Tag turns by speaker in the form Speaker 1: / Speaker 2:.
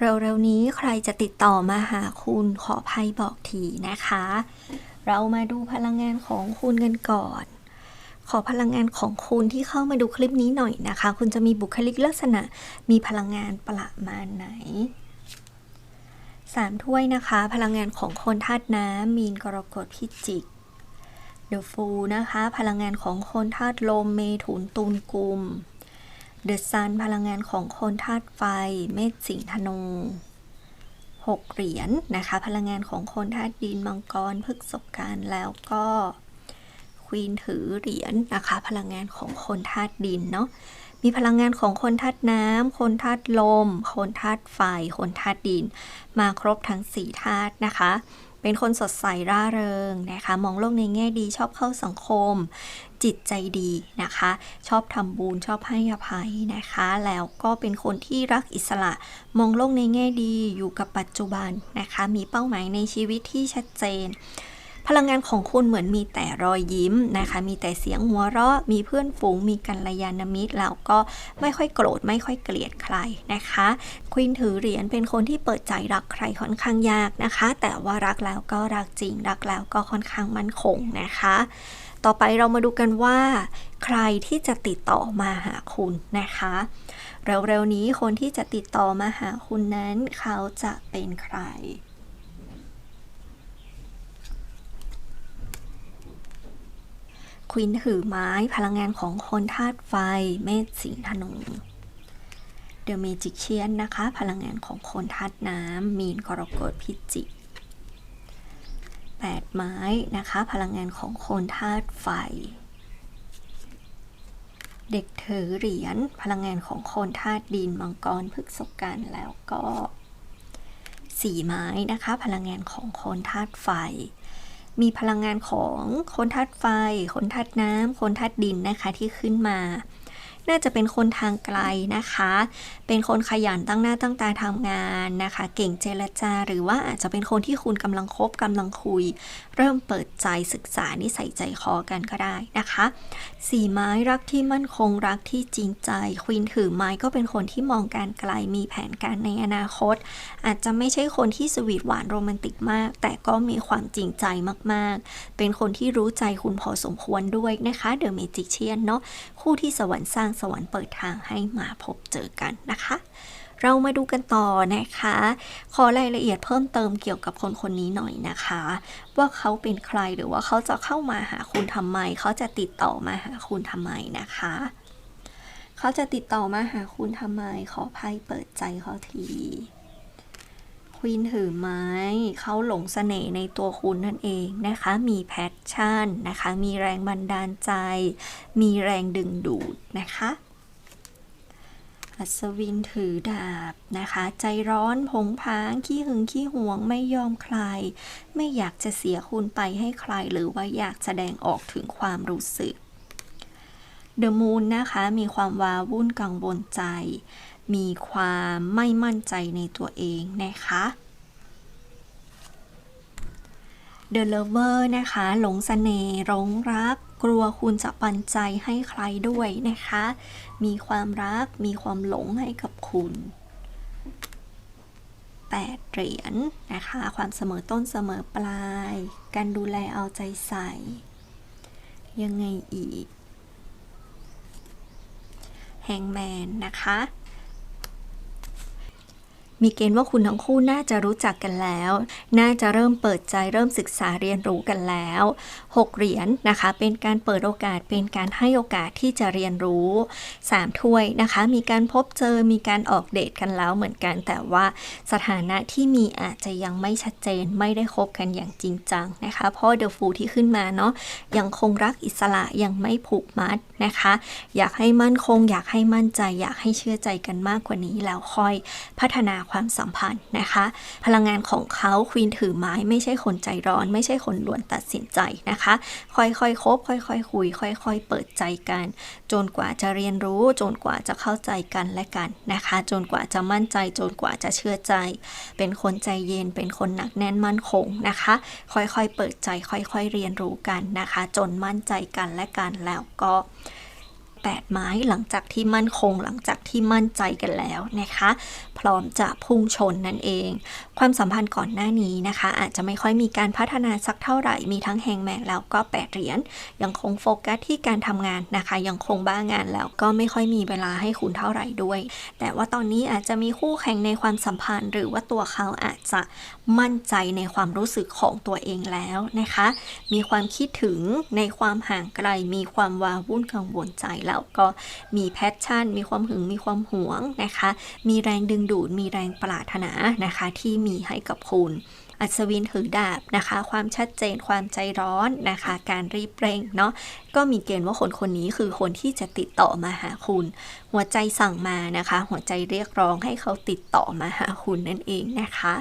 Speaker 1: เร็วๆนี้ใครจะติดต่อมาหาคุณขอภัยบอกทีนะคะ เรามาดูพลังงานของคุณกันก่อน ขอพลังงานของคุณที่เข้ามาดูคลิปนี้หน่อยนะคะ คุณจะมีบุคลิกลักษณะ มีพลังงานประมาณไหนสามถ้วยนะคะ พลังงานของคนธาตุน้ำมีนกรกฎพิจิกเดอะฟูนะคะ พลังงานของคนธาตุลมเมถุนตุลกุม เดอะซันพลังงานของคนธาตุไฟ เมษสิงธนูหกเหรียญนะคะ พลังงานของคนธาตุดินมังกรพฤกษการแล้วก็ควีนถือเหรียญนะคะ พลังงานของคนธาตุดินเนาะมีพลังงานของคนธาตุน้ำ คนธาตุลม คนธาตุไฟ คนธาตุดิน มาครบทั้งสี่ธาตุนะคะ เป็นคนสดใสร่าเริงนะคะ มองโลกในแง่ดีชอบเข้าสังคม จิตใจดีนะคะ ชอบทำบุญชอบให้อภัยนะคะ แล้วก็เป็นคนที่รักอิสระมองโลกในแง่ดีอยู่กับปัจจุบันนะคะ มีเป้าหมายในชีวิตที่ชัดเจน พลังงานของคุณเหมือนมีแต่รอยยิ้มนะคะ มีแต่เสียงหัวเราะ มีเพื่อนฝูง มีกัลยาณมิตร แล้วก็ไม่ค่อยโกรธ ไม่ค่อยเกลียดใครนะคะ ควีนถือเหรียญเป็นคนที่เปิดใจรักใครค่อนข้างยากนะคะ แต่ว่ารักแล้วก็รักจริง รักแล้วก็ค่อนข้างมั่นคงนะคะ ต่อไปเรามาดูกันว่า ใครที่จะติดต่อมาหาคุณนะคะ เร็วๆนี้คนที่จะติดต่อมาหาคุณนั้น เขาจะเป็นใครควินถือไม้พลังงานของคนธาตุไฟเมษสิงห์ธนูเดอะเมจิกเชียนนะคะ พลังงานของคนธาตุน้ำมีนกรกฎพิจิก ไม้นะคะ พลังงานของคนธาตุไฟ เด็กถือเหรียญพลังงานของคนธาตุดินมังกรพฤกษกันแล้วก็สี่ไม้นะคะ พลังงานของคนธาตุไฟ มีพลังงานของคนธาตุไฟ คนธาตุน้ำคนธาตุดินนะคะที่ขึ้นมา น่าจะเป็นคนทางไกลนะคะ เป็นคนขยันตั้งหน้าตั้งตาทำงานนะคะ เก่งเจรจา หรือว่าอาจจะเป็นคนที่คุณกำลังคบกำลังคุย เริ่มเปิดใจศึกษานิสัยใจคอกันก็ได้นะคะสี่ไม้รักที่มั่นคงรักที่จริงใจควีนถือไม้ก็เป็นคนที่มองการไกลมีแผนการในอนาคต อาจจะไม่ใช่คนที่สวีทหวานโรแมนติกมาก แต่ก็มีความจริงใจมากๆ เป็นคนที่รู้ใจคุณพอสมควรด้วยนะคะเดอะเมจิเชียนเนาะคู่ที่สวรรค์สร้างสวรรค์เปิดทางให้มาพบเจอกันนะคะ เรามาดูกันต่อนะคะ ขอรายละเอียดเพิ่มเติมเกี่ยวกับคนคนนี้หน่อยนะคะ ว่าเขาเป็นใครหรือว่าเขาจะเข้ามาหาคุณทำไม เขาจะติดต่อมาหาคุณทำไมนะคะ เขาจะติดต่อมาหาคุณทำไม ขอไพ่เปิดใจเขาทีควีนถือไม้เขาหลงเสน่ห์ในตัวคุณนั่นเองนะคะ มีแพชชั่นนะคะ มีแรงบันดาลใจ มีแรงดึงดูดนะคะ อัศวินถือดาบนะคะ ใจร้อนผงผางขี้หึงขี้หวงไม่ยอมใคร ไม่อยากจะเสียคุณไปให้ใคร หรือว่าอยากแสดงออกถึงความรู้สึกเดอะมูนนะคะมีความว้าวุ่นกังวลใจ มีความไม่มั่นใจในตัวเองนะคะ The Lover นะคะ หลงเสน่ห์หลงรัก กลัวคุณจะปันใจให้ใครด้วยนะคะ มีความรัก มีความหลงให้กับคุณแปดเหรียญนะคะ ความเสมอต้นเสมอปลาย การดูแลเอาใจใส่ ยังไงอีก แฮงแมนนะคะ มีเกณฑ์ว่าคุณทั้งคู่น่าจะรู้จักกันแล้ว น่าจะเริ่มเปิดใจเริ่มศึกษาเรียนรู้กันแล้ว 6 เหรียญนนะคะ เป็นการเปิดโอกาสเป็นการให้โอกาสที่จะเรียนรู้ 3 ถ้วยนะคะ มีการพบเจอมีการออกเดทกันแล้วเหมือนกัน แต่ว่าสถานะที่มีอาจจะยังไม่ชัดเจนไม่ได้คบกันอย่างจริงจังนะคะ เพราะเดอะฟูที่ขึ้นมาเนาะยังคงรักอิสระยังไม่ผูกมัดนะคะ อยากให้มั่นคง อยากให้มั่นใจ อยากให้เชื่อใจกันมากกว่านี้แล้วค่อยพัฒนาความสัมพันธ์นะคะ พลังงานของเขาควีนถือไม้ไม่ใช่คนใจร้อน ไม่ใช่คนด่วนตัดสินใจนะคะ ค่อยๆคคบค่อยๆคุย ค่อย ๆ เปิดใจกัน จนกว่าจะเรียนรู้จนกว่าจะเข้าใจกันและกันนะคะ จนกว่าจะมั่นใจจนกว่าจะเชื่อใจ เป็นคนใจเย็นเป็นคนหนักแน่นมั่นคงนะคะ ค่อยๆเปิดใจค่อยๆเรียนรู้กันนะคะ จนมั่นใจกันและกันแล้วก็ 8 ไม้หลังจากที่มั่นคง หลังจากที่มั่นใจกันแล้วนะคะ พร้อมจะพุ่งชนนั่นเอง ความสัมพันธ์ก่อนหน้านี้นะคะ อาจจะไม่ค่อยมีการพัฒนาสักเท่าไหร่มีทั้งแฮงแมนแล้วก็แปดเหรียญยังคงโฟกัสที่การทำงานนะคะ ยังคงบ้างานแล้วก็ไม่ค่อยมีเวลาให้คุณเท่าไหร่ด้วย แต่ว่าตอนนี้อาจจะมีคู่แข่งในความสัมพันธ์ หรือว่าตัวเขาอาจจะมั่นใจในความรู้สึกของตัวเองแล้วนะคะ มีความคิดถึงในความห่างไกลมีความวาวุ่นกังวลใจแล้วแล้วก็มีแพชชั่น มีความหึง มีความหวงนะคะ มีแรงดึงดูด มีแรงปรารถนานะคะ ที่มีให้กับคุณอัศวินถือดาบนะคะ ความชัดเจนความใจร้อนนะคะ การรีบเร่งเนาะก็มีเกณฑ์ว่าคนคนนี้คือคนที่จะติดต่อมาหาคุณ หัวใจสั่งมานะคะ หัวใจเรียกร้องให้เขาติดต่อมาหาคุณนั่นเองนะคะ